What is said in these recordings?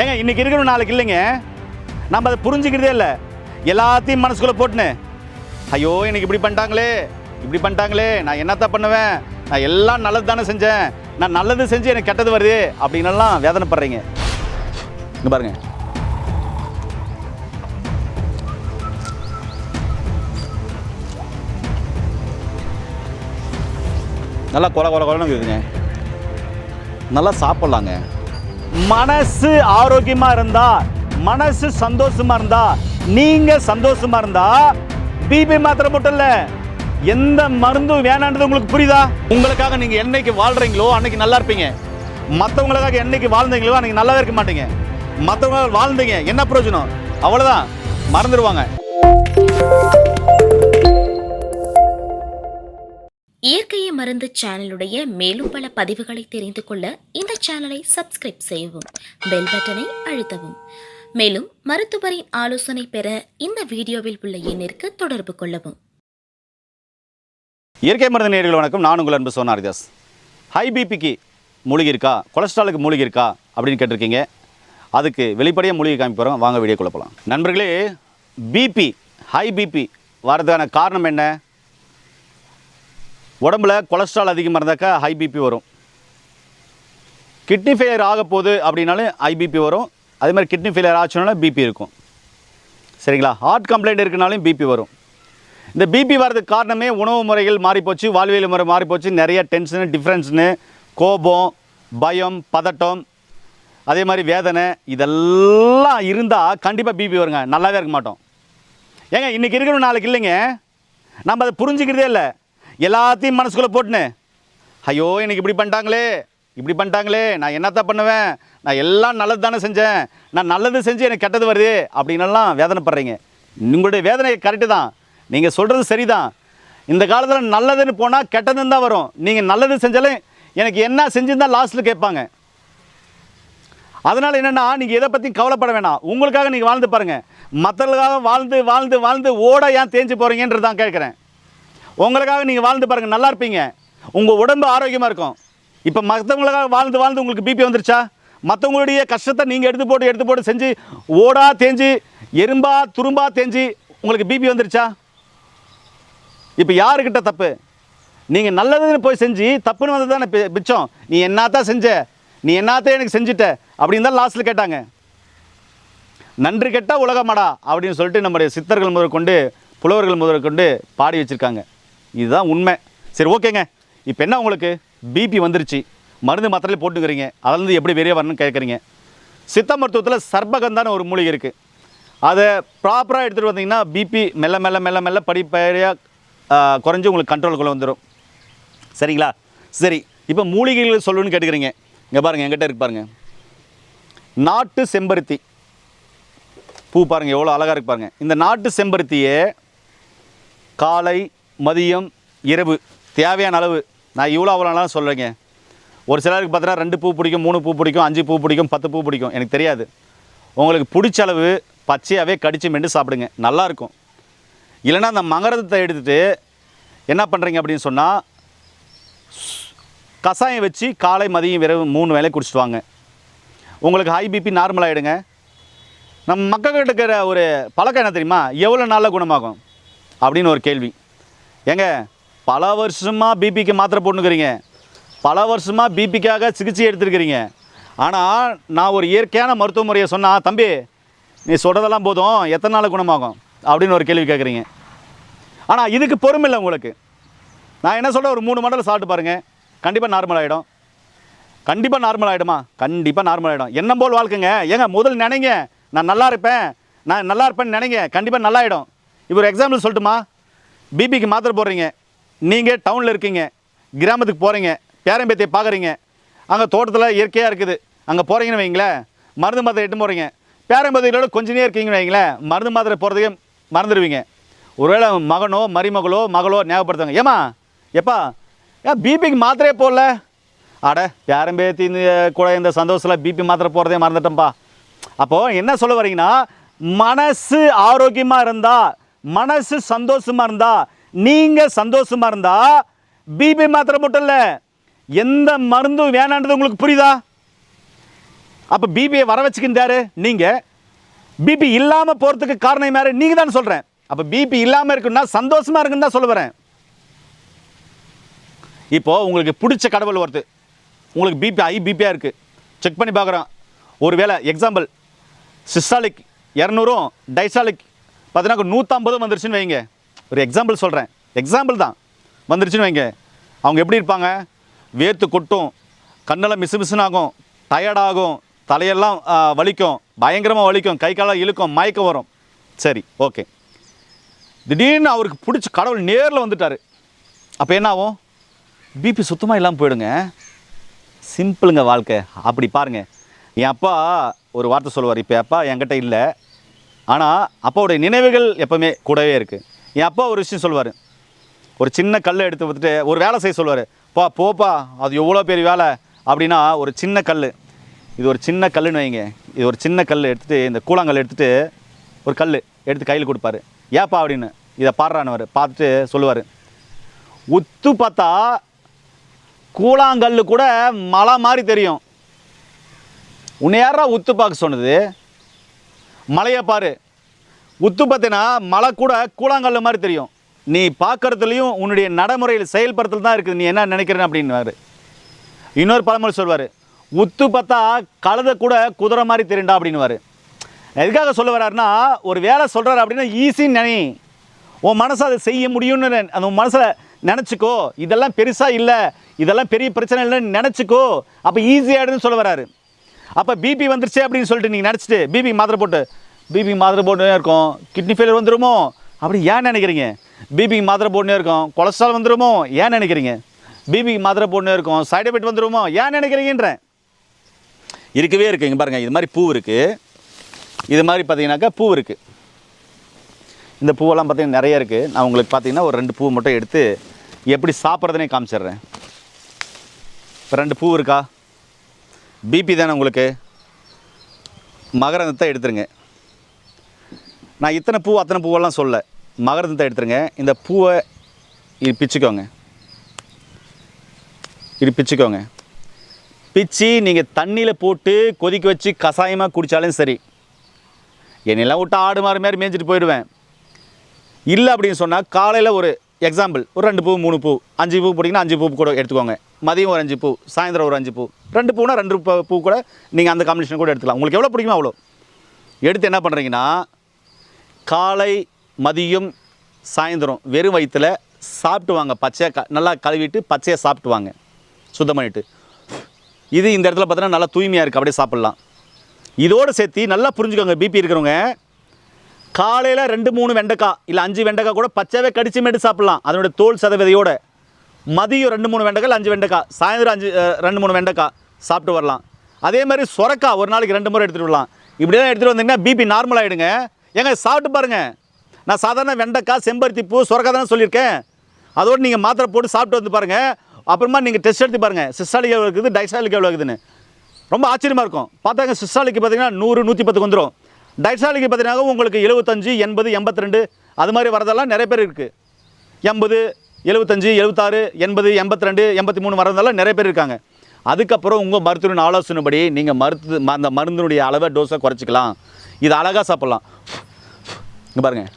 ஏங்க இன்னைக்கு இருக்கிற நாளைக்கு இல்லைங்க. நம்ம அதை புரிஞ்சுக்கிறதே இல்லை. எல்லாத்தையும் மனசுக்குள்ளே போட்டுன்னு ஐயோ எனக்கு இப்படி பண்ணிட்டாங்களே இப்படி பண்ணிட்டாங்களே நான் என்னத்தான் பண்ணுவேன்? நான் எல்லாம் நல்லது தானே செஞ்சேன். நான் நல்லது செஞ்சு எனக்கு கெட்டது வருது அப்படின்னெல்லாம் வேதனைப்படுறீங்க. இங்கே பாருங்க. நல்லா கொல கொல கொலன்னு இருக்குதுங்க. நல்லா சாப்பிட்லாங்க. மனசு ஆரோக்கியமா இருந்தா மனசு சந்தோஷமா இருந்தா நீங்க சந்தோஷமா இருந்தா பிபி மாத்திரை மட்டும் இல்ல எந்த மருந்தும் வேணான்றது உங்களுக்கு புரியுதா? உங்களுக்காக நீங்க என்னைக்கு வாழ்றீங்களோ அன்னைக்கு நல்லா இருப்பீங்க. மற்றவங்களுக்காக என்னைக்கு வாழ்ந்தீங்களோ அன்னைக்கு நல்லாவே இருக்க மாட்டீங்க. மற்றவங்க வாழ்ந்தீங்க என்ன பிரயோஜனம்? அவ்வளவுதான். மறந்துடுவாங்க. இயற்கையை மருந்து சேனலுடைய மேலும் பல பதிவுகளை தெரிந்து கொள்ள இந்த சேனலை சப்ஸ்கிரைப் செய்யவும் பெல் பட்டனை அழுத்தவும். மேலும் மருத்துவரின் ஆலோசனை பெற இந்த வீடியோவில் உள்ள எண்ணிற்கு தொடர்பு கொள்ளவும். இயற்கை மருந்து நேர்கள் வணக்கம். நான் உங்கள் அன்பு சோனாரிதாஸ் ஹை பிபிக்கு மூலிகை இருக்கா கொலஸ்ட்ராலுக்கு மூலிகை இருக்கா அப்படின்னு கேட்டிருக்கீங்க. அதுக்கு வெளிப்படையாக மூலிகை காமி வாங்க வீடியோ போகலாம் நண்பர்களே பிபி ஹை பிபி வரதுக்கான காரணம் என்ன? உடம்புல கொலஸ்ட்ரால் அதிகமாக இருந்தாக்கா ஹை பிபி வரும். கிட்னி ஃபெயிலியர் ஆக போகுது அப்படின்னாலும் ஐபிபி பிபி வரும். அதே மாதிரி கிட்னி ஃபெயிலியர் ஆச்சுனாலும் பிபி இருக்கும். சரிங்களா? ஹார்ட் கம்ப்ளைண்ட் இருக்குனாலும் பிபி வரும். இந்த பிபி வர்றதுக்கு காரணமே உணவு முறைகள் மாறிப்போச்சு வாழ்வியல் முறை மாறிப்போச்சு நிறைய டென்ஷனு டிஃப்ரென்ஸ்னு கோபம் பயம் பதட்டம் அதே மாதிரி வேதனை இதெல்லாம் இருந்தால் கண்டிப்பாக பிபி வருங்க. நல்லாவே இருக்க மாட்டோம். ஏங்க இன்றைக்கி இருக்கணும் நாளைக்கு இல்லைங்க. நம்ம அதை புரிஞ்சுக்கிறதே இல்லை. எல்லாத்தையும் மனசுக்குள்ளே போட்டுன்னு ஐயோ எனக்கு இப்படி பண்ணிட்டாங்களே இப்படி பண்ணிட்டாங்களே நான் என்னத்தான் பண்ணுவேன்? நான் எல்லாம் நல்லது தானே செஞ்சேன். நான் நல்லது செஞ்சு எனக்கு கெட்டது வருது அப்படின்னெல்லாம் வேதனைப்படுறீங்க. உங்களுடைய வேதனை கரெக்டு தான். நீங்கள் சொல்கிறது சரிதான். இந்த காலத்தில் நல்லதுன்னு போனால் கெட்டதுன்னு தான் வரும். நீங்கள் நல்லது செஞ்சாலும் எனக்கு என்ன செஞ்சுருந்தா லாஸ்ட்டில் கேட்பாங்க. அதனால் என்னென்னா நீங்கள் எதை பற்றியும் கவலைப்பட வேணாம். உங்களுக்காக நீங்கள் வாழ்ந்து பாருங்கள் மற்றவர்களுக்காக வாழ்ந்து வாழ்ந்து வாழ்ந்து ஓட ஏன் தேஞ்சு போகிறீங்கன்றது தான் கேட்குறேன். உங்களுக்காக நீங்கள் வாழ்ந்து பாருங்கள் நல்லா இருப்பீங்க. உங்கள் உடம்பு ஆரோக்கியமாக இருக்கும். இப்போ மற்றவங்களுக்காக வாழ்ந்து வாழ்ந்து உங்களுக்கு பிபி வந்துருச்சா? மற்றவங்களுடைய கஷ்டத்தை நீங்கள் எடுத்து போட்டு எடுத்து போட்டு செஞ்சு ஓடா தேஞ்சு எறும்பா துரும்பா தேஞ்சு உங்களுக்கு பிபி வந்துருச்சா? இப்போ யாருக்கிட்ட தப்பு? நீங்கள் நல்லதுன்னு போய் செஞ்சு தப்புன்னு வந்தது தானே பிச்சம் நீ என்னத்தான் செஞ்ச? நீ என்னத்தான் எனக்கு செஞ்சுட்ட? அப்படின்னு தான் லாஸ்ட்டில் கேட்டாங்க. நன்றி கெட்டால் உலகமாடா அப்படின்னு சொல்லிட்டு நம்முடைய சித்தர்கள் முதற்கொண்டு புலவர்கள் முதற்கொண்டு பாடி வச்சுருக்காங்க. இதுதான் உண்மை. சரி ஓகேங்க. இப்போ என்ன உங்களுக்கு? பிபி வந்துருச்சு. மருந்து மாத்திரையில போட்டுக்கிறீங்க. அதுலேருந்து எப்படி வெளியே வரணும்னு கேட்குறீங்க சித்த மருத்துவத்தில் சர்பகந்தான ஒரு மூலிகை இருக்குது அதை ப்ராப்பராக எடுத்துகிட்டு வந்தீங்கன்னா பிபி மெல்ல மெல்ல மெல்ல மெல்ல படிப்படியாக குறைஞ்சி உங்களுக்கு கண்ட்ரோலுக்குள்ளே வந்துடும் சரிங்களா? சரி இப்போ மூலிகைகள் சொல்லணும்னு கேட்டுக்கிறீங்க. இங்கே பாருங்கள் என்கிட்ட இருக்கு பாருங்கள் நாட்டு செம்பருத்தி. பூ பாருங்கள் எவ்வளோ அழகாக இருக்கு பாருங்கள் இந்த நாட்டு செம்பருத்தியை காலை மதியம் இரவு. தேவையான அளவு. நான் இவ்வளோ அவ்வளோலாம் சொல்கிறேங்க ஒரு சிலருக்கு பார்த்தீங்கன்னா ரெண்டு பூ பிடிக்கும் மூணு பூ பிடிக்கும் அஞ்சு பூ பிடிக்கும் பத்து பூ பிடிக்கும். எனக்கு தெரியாது. உங்களுக்கு பிடிச்ச அளவு பச்சையாகவே கடித்து மென்று சாப்பிடுங்க. நல்லாயிருக்கும் இல்லைனா இல்லைன்னா அந்த மகரதத்தை எடுத்துகிட்டு என்ன பண்ணுறீங்க அப்படின்னு சொன்னால் கஷாயம் வச்சு காலை மதியம் இரவு மூணு வேளை குடிச்சிட்டு வாங்க. உங்களுக்கு ஹை பிபி நார்மல் ஆகிடுங்க நம்ம மக்கள்கிட்ட இருக்கிற ஒரு பழக்கம் என்ன தெரியுமா? எவ்வளோ நாளில் குணமாகும்? அப்படின்னு ஒரு கேள்வி. ஏங்க பல வருஷமாக பிபிக்கு மாத்திரை போட்டுக்கிறீங்க பல வருஷமாக பிபிக்காக சிகிச்சை எடுத்துருக்கிறீங்க. ஆனால் நான் ஒரு இயற்கையான மருத்துவ முறையை சொன்னால் தம்பி நீ சொல்கிறதெல்லாம் போதும். எத்தனை நாள் குணமாகும்? அப்படின்னு ஒரு கேள்வி கேட்குறீங்க ஆனால் இதுக்கு பொறுமை இல்லை உங்களுக்கு. நான் என்ன சொல்கிறேன் ஒரு மூணு மண்டலம் சாப்பிட்டு பாருங்கள் கண்டிப்பாக நார்மல் ஆகிடும் கண்டிப்பாக நார்மல் ஆகிடுமா கண்டிப்பாக நார்மல் ஆகிடும் என்ன போல் வாழ்க்கைங்க. ஏங்க முதல் நினைங்க. நான் நல்லா இருப்பேன். நான் நல்லா இருப்பேன்னு நினைங்க. கண்டிப்பாக நல்லா ஆகிடும் இப்போ ஒரு எக்ஸாம்பிள் சொல்லட்டுமா? பிபிக்கு மாத்திரை போடுறீங்க. நீங்கள் டவுனில் இருக்கீங்க. கிராமத்துக்கு போகிறீங்க பேரம்பேத்தியை பார்க்குறீங்க. அங்கே தோட்டத்தில் இயற்கையாக இருக்குது. அங்கே போகிறீங்கன்னு வைங்களேன் மருந்து மாத்திரை எட்டு போகிறீங்க பேரம்பேத்திகளோட கொஞ்ச நேரம் இருக்கீங்கன்னு வைங்களேன் மருந்து மாத்திரை போகிறதுக்கே மறந்துடுவீங்க. ஒருவேளை மகனோ மருமகளோ மகளோ ஞாபகப்படுத்துவாங்க. ஏமா எப்பா? ஏன் பிபிக்கு மாத்திரையே போடல? அட பேரம்பேத்தி கூட இந்த சந்தோஷத்தில் பிபி மாத்திரை போகிறதே மறந்துட்டோம்ப்பா அப்போது என்ன சொல்ல வரீங்கன்னா மனசு ஆரோக்கியமாக இருந்தால் மனசு சந்தோஷமாக இருந்தா நீங்கள் சந்தோஷமாக இருந்தா பிபி மாத்திரை மட்டும் இல்லை எந்த மருந்தும் வேணான்றது உங்களுக்கு புரியுதா? அப்போ பிபியை வர வச்சுக்கிட்டாரு நீங்கள் பிபி இல்லாமல் போகிறதுக்கு காரணம் யாரு? நீங்கள் தான் சொல்கிறேன் அப்போ பிபி இல்லாமல் இருக்குன்னா சந்தோஷமாக இருக்குன்னு தான் சொல்ல வரேன். உங்களுக்கு பிடிச்ச கடவுள் வருது உங்களுக்கு பிபி ஐ பிபியாக இருக்குது செக் பண்ணி பார்க்குறோம் ஒரு வேளை எக்ஸாம்பிள் சிஸ்டாலிக் இரநூறும் டைசாலிக் பார்த்தீங்கன்னா நூற்றம்பதும் வந்துருச்சுன்னு வைங்க. ஒரு எக்ஸாம்பிள் சொல்கிறேன் எக்ஸாம்பிள் தான். வந்துருச்சுன்னு வைங்க. அவங்க எப்படி இருப்பாங்க? வேர்த்து கொட்டும். கண்ணெல்லாம் மிசு மிசுனாகும். ஆகும். டயர்டாகும் தலையெல்லாம் வலிக்கும். பயங்கரமாக வலிக்கும். கை காலம் இழுக்கும். மயக்கம் வரும். சரி ஓகே திடீர்னு அவருக்கு பிடிச்ச கடவுள் நேரில் வந்துட்டார். அப்போ என்ன ஆகும்? பிபி சுத்தமாக இல்லாமல் போயிடுங்க. சிம்பிளுங்க வாழ்க்கை. அப்படி பாருங்கள் என் அப்பா ஒரு வார்த்தை சொல்லுவார். இப்போ அப்பா என்கிட்ட இல்லை. ஆனால் அப்பாவுடைய நினைவுகள் எப்போவுமே கூடவே இருக்குது என் அப்பா ஒரு விஷயம் சொல்லுவார். ஒரு சின்ன கல்லை எடுத்து வந்துட்டு ஒரு வேலை செய்ய சொல்லுவார். பா போப்பா அது எவ்வளோ பெரிய வேலை? அப்படின்னா ஒரு சின்ன கல் இது ஒரு சின்ன கல்லுன்னு வைங்க. இது ஒரு சின்ன கல் எடுத்துகிட்டு இந்த கூழாங்கல் எடுத்துகிட்டு ஒரு கல் எடுத்து கையில் கொடுப்பாரு. ஏப்பா? அப்படின்னு. இதை பாடுறானவர். பார்த்துட்டு சொல்லுவார். உத்து பார்த்தா கூழாங்கல் கூட மலை மாதிரி தெரியும். உன்னை யாரா உத்து பார்க்க சொன்னது? மலையை பாரு. உத்து பார்த்தீங்கன்னா மலை கூட கூழாங்கல் மாதிரி தெரியும். நீ பார்க்கறதுலையும் உன்னுடைய நடைமுறையில் செயல்படுத்தல் தான் இருக்குது. நீ என்ன நினைக்கிறேன் அப்படின்னுவாரு இன்னொரு பழமொழி சொல்வார். உத்து பார்த்தா கழுதை கூட குதிரை மாதிரி தெரியுண்டா அப்படின்னுவார். எதுக்காக சொல்ல வர்றாருன்னா ஒரு வேலை சொல்கிறாரு அப்படின்னா ஈஸின்னு நினை. உன் மனசை அதை செய்ய முடியும்னு அந்த உன் மனசில் நினச்சிக்கோ இதெல்லாம் பெருசாக இல்லை இதெல்லாம் பெரிய பிரச்சனை இல்லைன்னு நினச்சிக்கோ அப்போ ஈஸியாகிடுன்னு சொல்ல வர்றாரு. அப்போ பிபி வந்துருச்சு அப்படின்னு சொல்லிட்டு நீங்கள் நினச்சிட்டு பிபி மாத்திரை போட்டு பிபி மாத்திரை போட்டுனே இருக்கும். கிட்னி ஃபெயிலியர் வந்துருமோ? அப்படி ஏன் நினைக்கிறீங்க? பிபி மாத்திரை போட்டுனே இருக்கும். கொலஸ்ட்ரால் வந்துருமோ? ஏன் நினைக்கிறீங்க? பிபி மாத்திரை போட்டுனே இருக்கும். சைடு எஃபெக்ட் வந்துருமோ? ஏன் நினைக்கிறீங்கன்றேன். இருக்கவே இருக்குது இங்கே பாருங்கள் இது மாதிரி பூ இருக்குது இது மாதிரி பார்த்தீங்கன்னாக்கா பூ இருக்குது இந்த பூவெல்லாம் பார்த்திங்கன்னா நிறைய இருக்குது நான் உங்களுக்கு பார்த்தீங்கன்னா ஒரு ரெண்டு பூ மட்டும் எடுத்து எப்படி சாப்பிட்றதுனே காமிச்சிடுறேன். இப்போ ரெண்டு பூ இருக்கா? பிபி தானே உங்களுக்கு? மகரந்தத்தை எடுத்துருங்க. நான் இத்தனை பூ அத்தனை பூவெல்லாம் சொல்ல. மகரந்தத்தை எடுத்துருங்க. இந்த பூவை இது பிச்சுக்கோங்க இது பிச்சுக்கோங்க பிச்சு நீங்கள் தண்ணியில் போட்டு கொதிக்க வச்சு கஷாயமாக குடித்தாலும் சரி. என்னெல்லாம் விட்டு ஆடு மாறு மாதிரி மேய்ஞ்சிட்டு போயிடுவேன். இல்லை அப்படின்னு சொன்னால் காலையில் ஒரு எக்ஸாம்பிள் ஒரு ரெண்டு பூ மூணு பூ. அஞ்சு பூ போட்டிங்கன்னா அஞ்சு பூ கூட எடுத்துக்கோங்க. மதியம் ஒரு அஞ்சு பூ சாயந்தரம் ஒரு அஞ்சு பூ. ரெண்டு பூனா ரெண்டு பூ- பூ கூட நீங்கள் அந்த காம்பினேஷன் கூட எடுத்துக்கலாம். உங்களுக்கு எவ்வளோ பிடிக்குமோ அவ்வளோ எடுத்து என்ன பண்ணுறீங்கன்னா காலை மதியம் சாயந்தரம் வெறும் வயிற்றில் சாப்பிட்டு வாங்க. பச்சையாக க நல்லா கழுவிட்டு பச்சையாக சாப்பிட்டு வாங்க. சுத்தம் பண்ணிட்டு. இது இந்த இடத்துல பார்த்தோன்னா நல்லா தூய்மையாக இருக்குது அப்படியே சாப்பிட்லாம். இதோடு சேர்த்து நல்லா புரிஞ்சுக்கோங்க. பிபி இருக்கிறவங்க காலையில் ரெண்டு மூணு வெண்டைக்காய் இல்லை அஞ்சு வெண்டைக்காய் கூட பச்சையாவே கடிச்சு மேட்டு சாப்பிட்லாம். அதனோட தோல் சதவீதையோட மதியம் ரெண்டு மூணு வெண்டைக்காய் அஞ்சு வெண்டைக்காய். சாயந்தரம் அஞ்சு ரெண்டு மூணு வெண்டைக்காய் சாப்பிட்டு வரலாம். அதே மாதிரி சொரக்காய் ஒரு நாளைக்கு ரெண்டு முறை எடுத்துகிட்டு வரலாம். இப்படிலாம் எடுத்துகிட்டு வந்தீங்கன்னா பிபி நார்மல் ஆகிடுங்க ஏங்க சாப்பிட்டு பாருங்கள் நான் சாதாரண வெண்டைக்காய் செம்பருத்தி பூ சொரக்காய் தானே சொல்லியிருக்கேன். அதோடு நீங்கள் மாத்திரை போட்டு சாப்பிட்டு வந்து பாருங்கள் அப்புறமா நீங்கள் டெஸ்ட் எடுத்து பாருங்கள் சிஸ்டாலிக் எவ்வளோ இருக்குது டைசாலிக் எவ்வளோ இருக்குதுன்னு. ரொம்ப ஆச்சரியமாக இருக்கும். பார்த்தாங்க சிஸ்டாலிக்கு பார்த்தீங்கன்னா நூறு நூற்றி பத்துக்கு வந்துடும் டைசாலிக்கு பார்த்தீங்கன்னா உங்களுக்கு எழுபத்தஞ்சு எண்பது எண்பத்தி ரெண்டு அது மாதிரி வரதெல்லாம் நிறைய பேர் இருக்குது எண்பது எழுபத்தஞ்சு எழுபத்தாறு எண்பது எண்பத்தி ரெண்டு எண்பத்தி மூணு வரதெல்லாம் நிறைய பேர் இருக்காங்க. அதுக்கப்புறம் உங்கள் மருத்துவரின் ஆலோசனைப்படி நீங்கள் மருத்து ம- அந்த மருந்தினுடைய அளவை டோஸை குறைச்சிக்கலாம். இது அழகாக சாப்பிட்லாம். இங்கே பாருங்கள்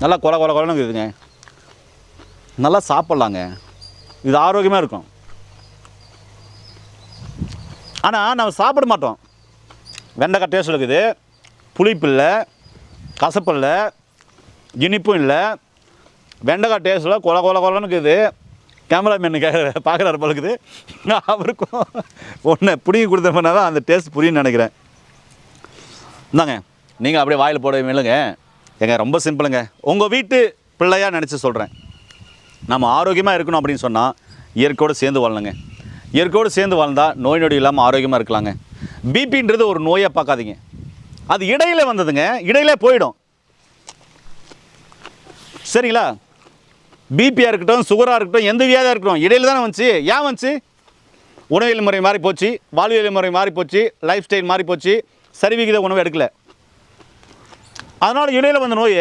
நல்லா கொல கொல கொலன்னு இருக்குதுங்க. நல்லா சாப்பிட்லாங்க. இது ஆரோக்கியமாக இருக்கும். ஆனால் நம்ம சாப்பிட மாட்டோம். வெண்டைக்காய் டேஸ்ட் இருக்குது புளிப்பு இல்லை கசப்பு இல்லை இனிப்பும் இல்லை. வெண்டைக்காய் டேஸ்ட்டில் கொல கொல கொலன்னு இருக்குது. கேமராமேனுக்கு பார்க்குறாரு போல இருக்குது. அவருக்கும் ஒன்று பிடிங்கி கொடுத்தோம்னா தான் அந்த டேஸ்ட் புரியும்னு நினைக்கிறேன். இந்தாங்க நீங்கள் அப்படியே வாயில் போட மேலுங்க ஏங்க ரொம்ப சிம்பிளுங்க உங்கள் வீட்டு பிள்ளையாக நினச்சி சொல்கிறேன் நம்ம ஆரோக்கியமாக இருக்கணும் அப்படின்னு சொன்னால் இயற்கையோடு சேர்ந்து வாழணுங்க. இயற்கையோடு சேர்ந்து வாழ்ந்தால் நோய் நொடி இல்லாமல் ஆரோக்கியமாக இருக்கலாங்க. பிபின்றது ஒரு நோயை பார்க்காதீங்க. அது இடையில வந்ததுங்க. இடையில போயிடும். சரிங்களா? பிபியாக இருக்கட்டும் சுகராக இருக்கட்டும் எந்த வியாதியாக இருக்கட்டும் இடையில தானே வந்துச்சு. ஏன் வந்துச்சு? உணவியல் முறை மாறி போச்சு வாழ்வியல் முறை மாறி போச்சு லைஃப் ஸ்டைல் மாறி போச்சு சரிவிகித உணவு எடுக்கல. அதனால் இடையில வந்த நோய்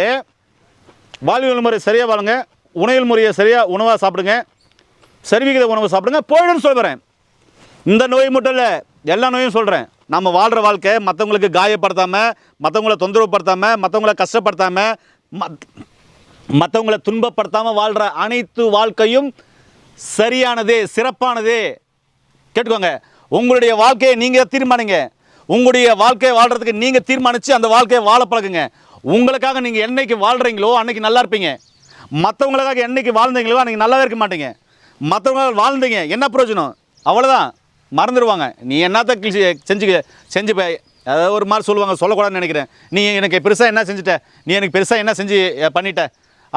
வாழ்வியல் முறை சரியாக வாழுங்க. உணவில் முறையை சரியாக உணவாக சாப்பிடுங்க. சரிவிகித உணவு சாப்பிடுங்க. போயிடுன்னு சொல்கிறேன் இந்த நோய் மட்டும் இல்லை எல்லா நோயும் சொல்கிறேன் நம்ம வாழ்கிற வாழ்க்கை மற்றவங்களுக்கு காயப்படுத்தாமல் மற்றவங்கள தொந்தரவுப்படுத்தாமல் மற்றவங்கள கஷ்டப்படுத்தாமல் மற்றவங்கள துன்பப்படுத்தாமல் வாழ்கிற அனைத்து வாழ்க்கையும் சரியானதே சிறப்பானதே. கேட்டுக்கோங்க. உங்களுடைய வாழ்க்கையை நீங்கள் தீர்மானிங்க. உங்களுடைய வாழ்க்கையை வாழ்கிறதுக்கு நீங்கள் தீர்மானித்து அந்த வாழ்க்கையை வாழ பழகுங்க. உங்களுக்காக நீங்கள் என்னைக்கு வாழ்கிறீங்களோ அன்னைக்கு நல்லா இருப்பீங்க. மற்றவங்களுக்காக என்னைக்கு வாழ்ந்தீங்களோ அன்றைக்கி நல்லாவே இருக்க மாட்டீங்க. மற்றவங்களால் வாழ்ந்தீங்க என்ன பிரயோஜனம்? அவ்வளோதான் மறந்துடுவாங்க நீ என்னத்த கிழிச்சு செஞ்சு செஞ்சு ஏதாவது அதாவது ஒரு மாதிரி சொல்லுவாங்க சொல்லக்கூடாதுன்னு நினைக்கிறேன். நீ எனக்கு பெருசாக என்ன செஞ்சுட்ட? நீ எனக்கு பெருசாக என்ன செஞ்சு பண்ணிட்ட?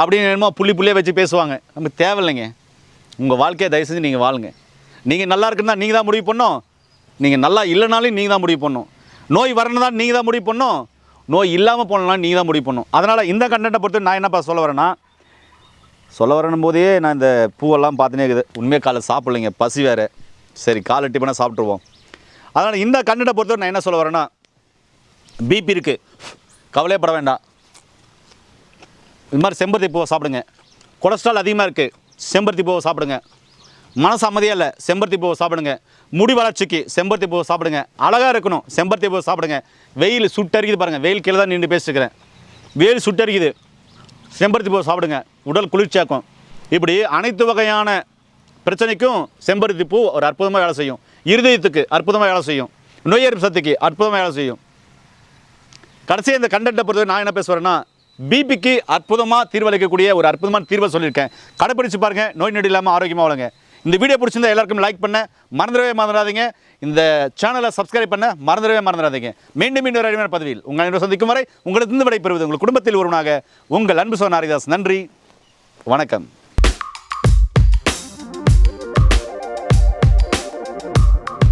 அப்படின்னு என்னமோ புள்ளி புள்ளியே வச்சு பேசுவாங்க. நமக்கு தேவையில்லைங்க. உங்கள் வாழ்க்கையை தயவு செஞ்சு நீங்கள் வாழுங்க. நீங்கள் நல்லா இருக்குன்னா நீங்கள் தான் முடிவு பண்ணோம் நீங்கள் நல்லா இல்லைனாலும் நீங்கள் தான் முடிவு பண்ணணும். நோய் வரணும் தான் நீங்கள் தான் முடிவு பண்ணோம் நோய் இல்லாமல் போனலாம் நீங்கள் தான் முடிவு பண்ணணும். அதனால் இந்த கண்டென்ட்டை பொறுத்து நான் என்னப்பா சொல்ல வரேன்னா சொல்ல வரணும் போதே நான் இந்த பூவெல்லாம் பார்த்துனே இருக்குது. உண்மையாக காலை சாப்பிட்லைங்க பசி வேறு. சரி காலை டிஃபனாக சாப்பிட்ருவோம் அதனால் இந்த கண்டென்ட்டை பொறுத்தவரை நான் என்ன சொல்ல வரேன்னா பிபி இருக்குது கவலையப்பட வேண்டாம். இது மாதிரி செம்பருத்தி பூவை சாப்பிடுங்க. கொலஸ்ட்ரால் அதிகமாக இருக்குது செம்பருத்தி பூவை சாப்பிடுங்க. மனசு அமைதியாக இல்லை செம்பருத்தி பூவை சாப்பிடுங்க. முடி வளர்ச்சிக்கு செம்பருத்தி பூவை சாப்பிடுங்க. அழகாக இருக்கணும் செம்பருத்தி பூவை சாப்பிடுங்க. வெயில் சுட்டரிக்குது பாருங்கள் வெயில் கீழே தான் நின்று பேசிட்டுருக்கிறேன் வெயில் சுட்டரிக்குது. செம்பருத்தி பூவை சாப்பிடுங்க. உடல் குளிர்ச்சியாக்கும். இப்படி அனைத்து வகையான பிரச்சனைக்கும் செம்பருத்தி பூ ஒரு அற்புதமாக வேலை செய்யும். இருதயத்துக்கு அற்புதமாக வேலை செய்யும். நோய் எதிர்ப்பு சக்திக்கு அற்புதமாக வேலை செய்யும். கடைசியாக இந்த கண்டென்ட்டை பொறுத்தவரை நான் என்ன பேசுகிறேன்னா பிபிக்கு அற்புதமாக தீர்வளிக்கக்கூடிய ஒரு அற்புதமான தீர்வை சொல்லியிருக்கேன். கடைப்பிடிச்சு பாருங்கள் நோய் நொடி இல்லாமல் ஆரோக்கியமாக வளங்க இந்த வீடியோ பிடிச்சிருந்தா எல்லாருக்கும் லைக் பண்ண மறந்துடவே மறந்துடாதீங்க. இந்த சேனலை சப்ஸ்கிரைப் பண்ண மறந்துடவே மறந்துடாதீங்க. மீண்டும் மீண்டும் ஒரு அருமையான பதவியில் உங்கள் சந்திக்கும் வரை உங்களிடத்திலிருந்து விடைபெறுவது உங்கள் குடும்பத்தில் ஒருவனாக உங்கள் அன்பு சோன் ஹரிதாஸ். நன்றி. வணக்கம்.